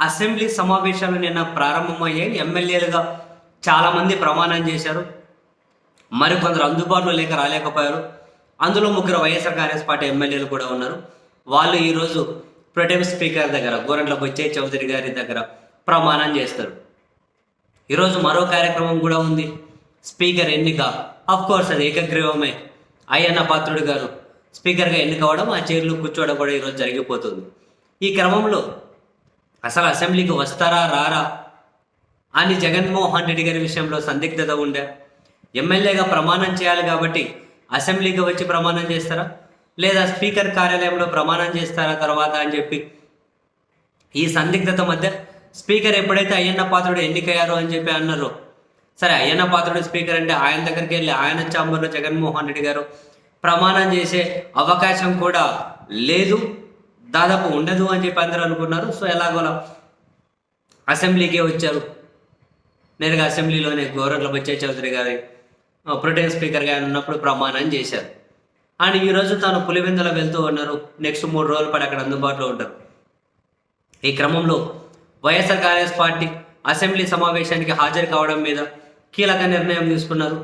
Assembly సమావేశాలు నిన్న ప్రారంభమయ్యాయి. ఎమ్మెల్యేలుగా చాలామంది ప్రమాణం చేశారు. మరికొందరు అందుబాటులో లేక రాలేకపోయారు. అందులో ముగ్గురు వైఎస్ఆర్ కాంగ్రెస్ పార్టీ ఎమ్మెల్యేలు కూడా ఉన్నారు. వాళ్ళు ఈరోజు ప్రొటెం స్పీకర్ దగ్గర గోరంట్ల బొచ్చే చౌదరి గారి దగ్గర ప్రమాణం చేస్తారు. ఈరోజు మరో కార్యక్రమం కూడా ఉంది. స్పీకర్ ఎన్నిక అఫ్ కోర్స్ అది ఏకగ్రీవమే. అయ్యన్న పాత్రుడు గారు స్పీకర్గా ఎన్నికవడం ఆ చైర్లు కూర్చోవడం కూడా ఈరోజు జరిగిపోతుంది. ఈ క్రమంలో అసలు అసెంబ్లీకి వస్తారా రారా? అని జగన్మోహన్ రెడ్డి గారి విషయంలో సందిగ్ధత ఉండే ఎమ్మెల్యేగా ప్రమాణం చేయాలి కాబట్టి అసెంబ్లీకి వచ్చి ప్రమాణం చేస్తారా? లేదా స్పీకర్ కార్యాలయంలో ప్రమాణం చేస్తారా తర్వాత అని చెప్పి? ఈ సందిగ్ధత మధ్య స్పీకర్ ఎప్పుడైతే అయ్యన్న పాత్రుడు ఎన్నికయ్యారో అని చెప్పి అన్నారు. సరే అయ్యన్న పాత్రుడు స్పీకర్ అంటే ఆయన దగ్గరికి వెళ్ళి ఆయన ఛాంబర్లో జగన్మోహన్ రెడ్డి గారు ప్రమాణం చేసే అవకాశం కూడా లేదు. దాదాపు ఉండదు అని చెప్పి అందరూ అనుకున్నారు. సో ఎలాగోలా అసెంబ్లీకే వచ్చారు. నేరుగా అసెంబ్లీలోనే గౌరవ బచ్చే చౌదరి గారి ప్రొటెన్ స్పీకర్గా ఆయన ఉన్నప్పుడు ప్రమాణం చేశారు. అండ్ ఈరోజు తాను పులివెందుల వెళ్తూ ఉన్నారు. నెక్స్ట్ మూడు రోజుల పాటు అక్కడ అందుబాటులో ఉంటారు. ఈ క్రమంలో వైఎస్ఆర్ కాంగ్రెస్ పార్టీ అసెంబ్లీ సమావేశానికి హాజరు కావడం మీద కీలక నిర్ణయం తీసుకున్నారు.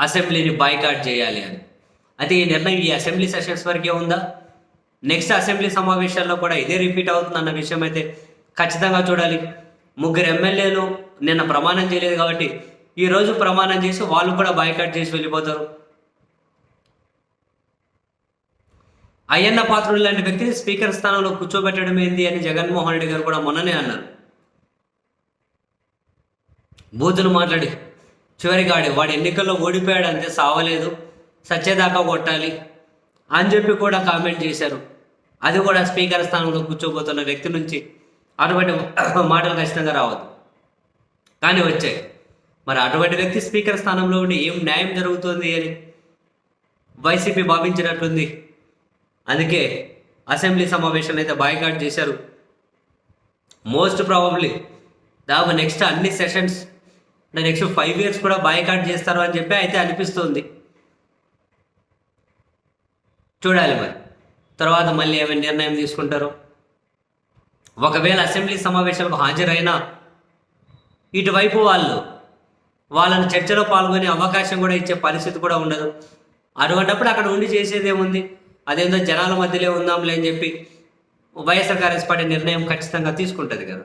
అసెంబ్లీని బాయ్కాట్ చేయాలి అని. అయితే ఈ నిర్ణయం ఈ అసెంబ్లీ సెషన్స్ వరకే ఉందా? నెక్స్ట్ అసెంబ్లీ సమావేశాల్లో కూడా ఇదే రిపీట్ అవుతుంది అన్న విషయం అయితే ఖచ్చితంగా చూడాలి. ముగ్గురు ఎమ్మెల్యేలు నిన్న ప్రమాణం చేయలేదు కాబట్టి ఈరోజు ప్రమాణం చేసి వాళ్ళు కూడా బాయ్కాట్ చేసి వెళ్ళిపోతారు. అయ్యన్న పాత్రుడు లాంటి వ్యక్తిని స్పీకర్ స్థానంలో కూర్చోబెట్టడం ఏంది అని జగన్మోహన్ రెడ్డి గారు కూడా మొన్ననే అన్నారు. బూతులు మాట్లాడి చివరిగాడి వాడు ఎన్నికల్లో ఓడిపోయాడు అంతే సావలేదు సచ్చేదాకా కొట్టాలి. అని చెప్పి కూడా కామెంట్ చేశారు. అది కూడా స్పీకర్ స్థానంలో కూర్చోబోతున్న వ్యక్తి నుంచి అటువంటి మాటలు ఖచ్చితంగా రావద్దు. కానీ వచ్చాయి. మరి అటువంటి వ్యక్తి స్పీకర్ స్థానంలో ఉండి ఏం న్యాయం జరుగుతుంది అని వైసీపీ భావించినట్లుంది అందుకే అసెంబ్లీ సమావేశాలు అయితే బాయ్కాట్ చేశారు. మోస్ట్ ప్రాబబ్లీ దాదాపు నెక్స్ట్ అన్ని సెషన్స్ నెక్స్ట్ ఫైవ్ ఇయర్స్ కూడా బాయ్కాట్ చేస్తారు అని చెప్పి అయితే అనిపిస్తుంది. చూడాలి మరి. తర్వాత మళ్ళీ ఏమైనా నిర్ణయం తీసుకుంటారు? ఒకవేళ అసెంబ్లీ సమావేశాలకు హాజరైనా ఇటువైపు వాళ్ళు వాళ్ళని చర్చలో పాల్గొనే అవకాశం కూడా ఇచ్చే పరిస్థితి కూడా ఉండదు. అటువంటప్పుడు అక్కడ ఉండి చేసేదేముంది అదేందో జనాల మధ్యలో ఉందాంలే అని చెప్పి వైఎస్ఆర్ కాంగ్రెస్ పార్టీ నిర్ణయం ఖచ్చితంగా తీసుకుంటుంది కదా.